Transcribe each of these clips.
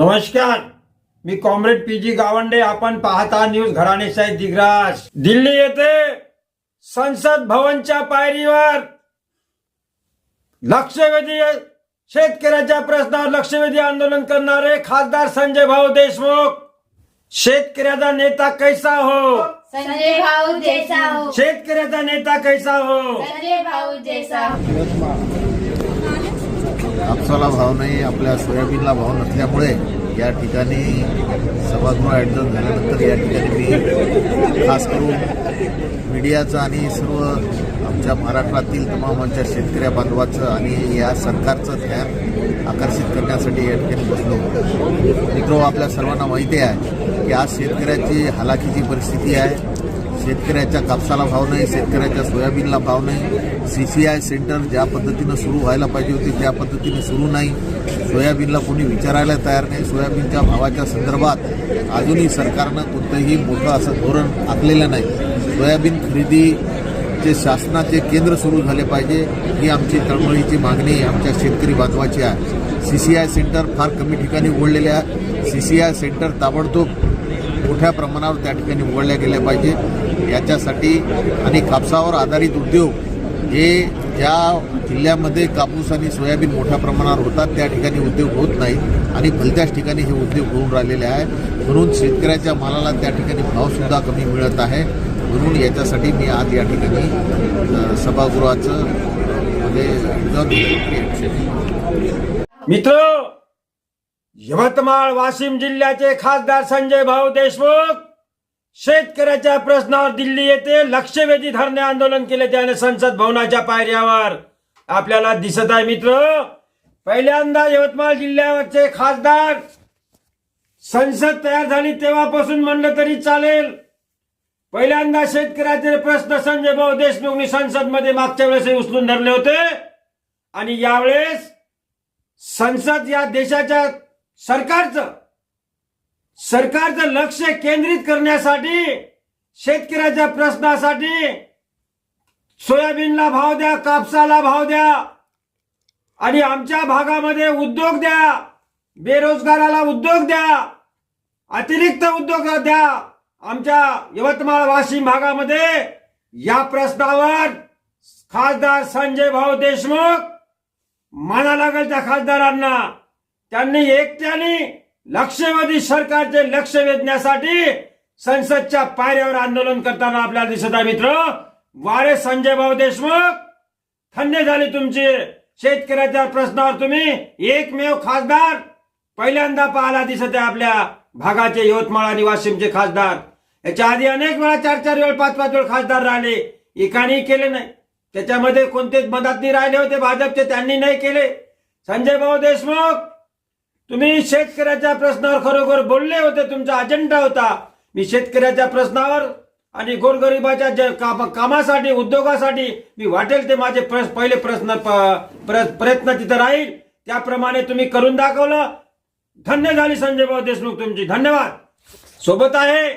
नमस्कार मी comrade P G Gawande आपण पाहता न्यूज घराणेशाही दिग्रास. दिल्ली येथे संसद भवनच्या पायरीवर लक्षवेधी शेतकऱ्याच्या प्रश्नावर लक्षवेधी आंदोलन करणारे खासदार संजय भाऊ देशमुख. शेतकऱ्याचा नेता कैसा हो? संजय भाऊ जैसा हो शेतकऱ्याचा नेता कैसा हो? संजय भाऊ जैसा हो कापसाला भाव नाही आपल्या सोयाबीनला भाव नसल्यामुळे या ठिकाणी सभागृह ॲडजस्ट झाल्यानंतर या ठिकाणी मी खास करून मीडियाचं आणि सर्व आमच्या महाराष्ट्रातील तमाम आमच्या शेतकऱ्या बांधवाचं आणि या सरकारचं ध्यान आकर्षित करण्यासाठी या ठिकाणी बसलो. मित्र आपल्या सर्वांना माहिती आहे की आज शेतकऱ्याची हालाखीची परिस्थिती आहे. शेतकऱ्याच्या कापसाला भाव नाही शेतकऱ्याच्या सोयाबीनला भाव नाही. सी सी आय सेंटर ज्या पद्धतीनं सुरू व्हायला पाहिजे होती त्या पद्धतीने सुरू नाही. सोयाबीनला कोणी विचारायला तयार नाही. सोयाबीनच्या भावाच्या संदर्भात अजूनही सरकारनं कोणतंही मोठं असं धोरण आखलेलं नाही. सोयाबीन खरेदीचे शासनाचे केंद्र सुरू झाले पाहिजे ही आमची तळमळीची मागणी आमच्या शेतकरी बांधवाची आहे. सी सी आय सेंटर फार कमी ठिकाणी उघडलेले आहे. सी सी आय सेंटर ताबडतोब मोठ्या प्रमाणावर त्या ठिकाणी उघडल्या गेल्या पाहिजे. याच्यासाठी आणि कापसावर आधारित उद्योग हे ज्या जिल्ह्यामध्ये कापूस आणि सोयाबीन मोठ्या प्रमाणावर होतात त्या ठिकाणी उद्योग होत नाही आणि भलत्याच ठिकाणी हे उद्योग होऊन राहिलेले आहे. म्हणून शेतकऱ्याच्या मालाला त्या ठिकाणी भावसुद्धा कमी मिळत आहे. म्हणून याच्यासाठी मी आज या ठिकाणी सभागृहाचं म्हणजे मित्र! यवतमाळ वाशिम जिल्ह्याचे खासदार संजय भाऊ देशमुख शेतकऱ्याच्या प्रश्नावर दिल्ली येथे लक्षवेधी धरणे आंदोलन केले त्याने संसद भवनाच्या पायऱ्यावर. आपल्याला दिसत आहे मित्र पहिल्यांदा यवतमाळ जिल्ह्यावरचे खासदार संसद तयार झाली तेव्हापासून म्हणलं तरी चालेल. पहिल्यांदा शेतकऱ्याचे प्रश्न संजय भाऊ देशमुखनी संसदमध्ये मागच्या वेळेस उचलून धरले होते. आणि यावेळेस संसद या देशाच्या सरकारचं सरकारचं लक्ष केंद्रित करण्यासाठी शेतकऱ्याच्या प्रश्नासाठी सोयाबीनला भाव द्या कापसाला भाव द्या आणि आमच्या भागामध्ये उद्योग द्या बेरोजगाराला उद्योग द्या अतिरिक्त उद्योग द्या. आमच्या यवतमाळ वाशिम भागामध्ये या प्रश्नावर खासदार संजय भाऊ देशमुख माना लागेल त्या खासदारांना. त्यांनी एकट्याने लक्षवेधी सरकारचे लक्ष वेधण्यासाठी संसदच्या पायऱ्यावर आंदोलन करताना आपल्याला दिसत आहे मित्र. वारे संजय भाऊ देशमुख धन्य झाले तुमची शेतकऱ्याच्या प्रश्नावर तुम्ही एकमेव खासदार. पहिल्यांदा पाहायला दिसत आहे आपल्या भागाचे यवतमाळ आणि वाशिमचे खासदार. याच्या आधी अनेक वेळा चार चार वेळ पाच पाच वेळ खासदार राहिले. एकाने केले नाही. त्याच्यामध्ये कोणतेच मदतनी राहिले होते. भाजपचे त्यांनी नाही केले. संजय भाऊ देशमुख तुम्ही शेतकऱ्याच्या प्रश्नावर खरोखर बोलले होते तुमचा अजेंडा होता. मी शेतकऱ्याच्या प्रश्नावर आणि गोरगरिबाच्या जे काम- कामासाठी उद्योगासाठी मी वाटेल ते माझे पहिले प्रश्न प- प्र- प्रयत्न तिथं राहील. त्याप्रमाणे तुम्ही करून दाखवलं. धन्य झाली संजय भाऊ देशमुख तुमची. धन्यवाद. सोबत आहे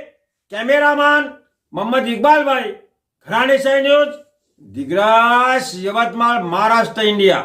कॅमेरामॅन मोहम्मद इक्बाल भाई घराणेशाही न्यूज दिग्रास यवतमाळ महाराष्ट्र इंडिया.